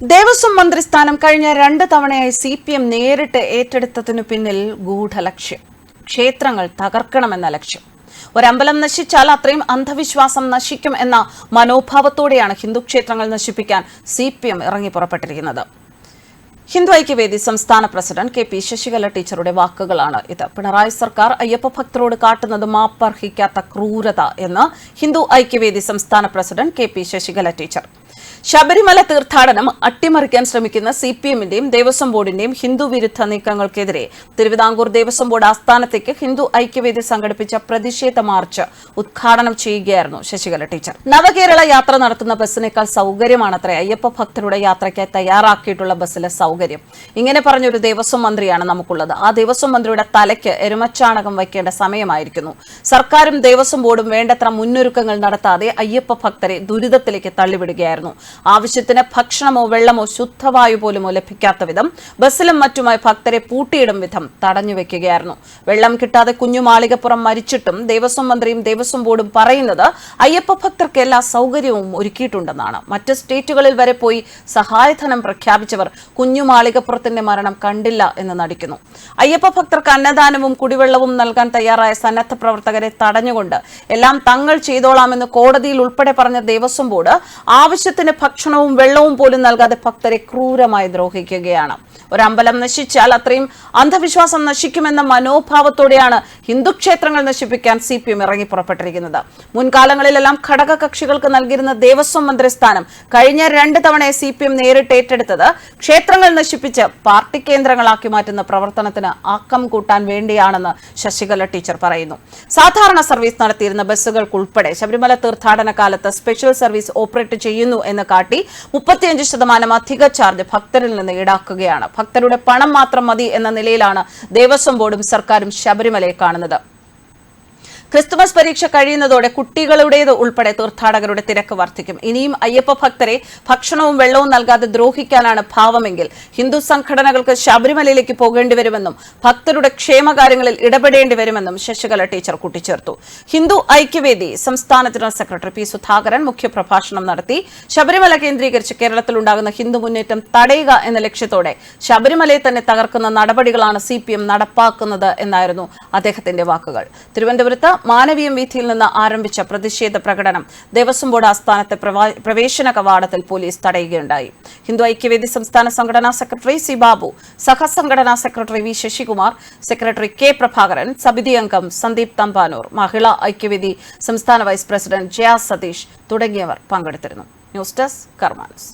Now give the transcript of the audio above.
ദേവസ്വം മന്ത്രിസ്ഥാനം കഴിഞ്ഞ രണ്ട് തവണയായി സി പി എം നേരിട്ട് ഏറ്റെടുത്തതിനു പിന്നിൽ ഗൂഢലക്ഷ്യം. ക്ഷേത്രങ്ങൾ തകർക്കണമെന്ന ലക്ഷ്യം. ഒരമ്പലം നശിച്ചാൽ അത്രയും അന്ധവിശ്വാസം നശിക്കും എന്ന മനോഭാവത്തോടെയാണ് ഹിന്ദു ക്ഷേത്രങ്ങൾ നശിപ്പിക്കാൻ സി പി എം ഇറങ്ങി പുറപ്പെട്ടിരിക്കുന്നത്. ഹിന്ദു ഐക്യവേദി സംസ്ഥാന പ്രസിഡന്റ് കെ പി ശശികല ടീച്ചറുടെ വാക്കുകളാണ് ഇത്. പിണറായി സർക്കാർ അയ്യപ്പ ഭക്തരോട് കാട്ടുന്നത് മാപ്പർഹിക്കാത്ത ക്രൂരത എന്ന് ഹിന്ദു ഐക്യവേദി സംസ്ഥാന president K P Sasikala teacher. Sabarimala തീർത്ഥാടനം അട്ടിമറിക്കാൻ ശ്രമിക്കുന്ന സി പി എമ്മിന്റെയും ദേവസ്വം ബോർഡിന്റെയും ഹിന്ദു വിരുദ്ധ നീക്കങ്ങൾക്കെതിരെ തിരുവിതാംകൂർ ദേവസ്വം ബോർഡ് ആസ്ഥാനത്തേക്ക് ഹിന്ദു ഐക്യവേദി സംഘടിപ്പിച്ച പ്രതിഷേധ മാർച്ച് ഉദ്ഘാടനം ചെയ്യുകയായിരുന്നു ശശികല ടീച്ചർ. നവകേരള യാത്ര നടത്തുന്ന ബസ്സിനേക്കാൾ സൗകര്യമാണത്രേ. അയ്യപ്പ ഭക്തരുടെ യാത്രയ്ക്കായി തയ്യാറാക്കിയിട്ടുള്ള ബസ്സിലെ സൗകര്യം. ഇങ്ങനെ പറഞ്ഞൊരു ദേവസ്വം മന്ത്രിയാണ് നമുക്കുള്ളത്. ആ ദേവസ്വം മന്ത്രിയുടെ തലയ്ക്ക് എരുമച്ചാണകം വയ്ക്കേണ്ട സമയമായിരിക്കുന്നു. സർക്കാരും ദേവസ്വം ബോർഡും വേണ്ടത്ര മുന്നൊരുക്കങ്ങൾ നടത്താതെ അയ്യപ്പ ഭക്തരെ ദുരിതത്തിലേക്ക് തള്ളിവിടുകയായിരുന്നു. ആവശ്യത്തിന് ഭക്ഷണമോ വെള്ളമോ ശുദ്ധവായു പോലുമോ ലഭിക്കാത്ത വിധം ബസ്സിലും മറ്റുമായി ഭക്തരെ പൂട്ടിയിടും വിധം തടഞ്ഞു വെക്കുകയായിരുന്നു. വെള്ളം കിട്ടാതെ കുഞ്ഞു മാളികപ്പുറം മരിച്ചിട്ടും ദേവസ്വം മന്ത്രിയും ദേവസ്വം ബോർഡും പറയുന്നത് അയ്യപ്പ ഭക്തർക്ക് എല്ലാ സൗകര്യവും ഒരുക്കിയിട്ടുണ്ടെന്നാണ്. മറ്റ് സ്റ്റേറ്റുകളിൽ വരെ പോയി സഹായധനം പ്രഖ്യാപിച്ചവർ കുഞ്ഞു മാളികപ്പുറത്തിന്റെ മരണം കണ്ടില്ല എന്ന് നടിക്കുന്നു. അയ്യപ്പ ഭക്തർക്ക് അന്നദാനവും കുടിവെള്ളവും നൽകാൻ തയ്യാറായ സന്നദ്ധ പ്രവർത്തകരെ തടഞ്ഞുകൊണ്ട് എല്ലാം തങ്ങൾ ചെയ്തോളാമെന്ന് കോടതിയിൽ ഉൾപ്പെടെ പറഞ്ഞ ദേവസ്വം ബോർഡ് ആവശ്യത്തിന് ഭക്ഷണവും വെള്ളവും പോലും നൽകാതെ ഭക്തരെ ക്രൂരമായി ദ്രോഹിക്കുകയാണ്. ഒരമ്പലം നശിച്ചാൽ അത്രയും അന്ധവിശ്വാസം നശിക്കുമെന്ന മനോഭാവത്തോടെയാണ് ഹിന്ദു ക്ഷേത്രങ്ങൾ നശിപ്പിക്കാൻ സി പി എം ഇറങ്ങി പുറപ്പെട്ടിരിക്കുന്നത്. മുൻകാലങ്ങളിലെല്ലാം ഘടക കക്ഷികൾക്ക് നൽകിയിരുന്ന ദേവസ്വം മന്ത്രി സ്ഥാനം കഴിഞ്ഞ രണ്ട് തവണ സി പി എം നേരിട്ട് ഏറ്റെടുത്തത് ക്ഷേത്രങ്ങൾ നശിപ്പിച്ച് പാർട്ടി കേന്ദ്രങ്ങളാക്കി മാറ്റുന്ന പ്രവർത്തനത്തിന് ആക്കം കൂട്ടാൻ വേണ്ടിയാണെന്ന് ശശികല ടീച്ചർ പറയുന്നു. സാധാരണ സർവീസ് നടത്തിയിരുന്ന ബസ്സുകൾക്കുൾപ്പെടെ ശബരിമല തീർത്ഥാടന കാലത്ത് സ്പെഷ്യൽ സർവീസ് ഓപ്പറേറ്റ് ചെയ്യുന്നു എന്ന് കാട്ടി മുപ്പത്തിയഞ്ച് ശതമാനം അധിക ചാർജ് ഭക്തരിൽ നിന്ന് ഈടാക്കുകയാണ്. ഭക്തരുടെ പണം മാത്രം മതി എന്ന നിലയിലാണ് ദേവസ്വം ബോർഡും സർക്കാരും ശബരിമലയെ കാണുന്നത്. ക്രിസ്തുമസ് പരീക്ഷ കഴിയുന്നതോടെ കുട്ടികളുടേത് ഉൾപ്പെടെ തീർത്ഥാടകരുടെ തിരക്ക് വർദ്ധിക്കും. ഇനിയും അയ്യപ്പ ഭക്തരെ ഭക്ഷണവും വെള്ളവും നൽകാതെ ദ്രോഹിക്കാനാണ് ഭാവമെങ്കിൽ ഹിന്ദു സംഘടനകൾക്ക് ശബരിമലയിലേക്ക് പോകേണ്ടി വരുമെന്നും ഭക്തരുടെ ക്ഷേമകാര്യങ്ങളിൽ ഇടപെടേണ്ടി വരുമെന്നും ശശികല ടീച്ചർ കൂട്ടിച്ചേർത്തു. ഹിന്ദു ഐക്യവേദി സംസ്ഥാന ജനറൽ സെക്രട്ടറി പി സുധാകരൻ മുഖ്യപ്രഭാഷണം നടത്തി. ശബരിമല കേന്ദ്രീകരിച്ച് കേരളത്തിലുണ്ടാകുന്ന ഹിന്ദു മുന്നേറ്റം തടയുക എന്ന ലക്ഷ്യത്തോടെ ശബരിമലയെ തന്നെ തകർക്കുന്ന നടപടികളാണ് സി നടപ്പാക്കുന്നത് എന്നായിരുന്നു അദ്ദേഹത്തിന്റെ വാക്കുകൾ. തിരുവനന്തപുരത്ത് മാനവീയം വീഥിയിൽ നിന്ന് ആരംഭിച്ച പ്രതിഷേധ പ്രകടനം ദേവസ്വം ബോർഡ് ആസ്ഥാനത്തെ പ്രവേശന കവാടത്തിൽ പോലീസ് തടയുകയുണ്ടായി. ഹിന്ദു ഐക്യവേദി സംസ്ഥാന സംഘടനാ secretary C Babu സഹസംഘടനാ secretary V Sasikumar secretary K Prabhakaran സമിതി അംഗം സന്ദീപ് തമ്പാനൂർ മഹിളാ ഐക്യവേദി സംസ്ഥാന വൈസ് പ്രസിഡന്റ് ജയ സതീഷ് തുടങ്ങിയവർ പങ്കെടുത്തിരുന്നു. News desk കർമാനസ്.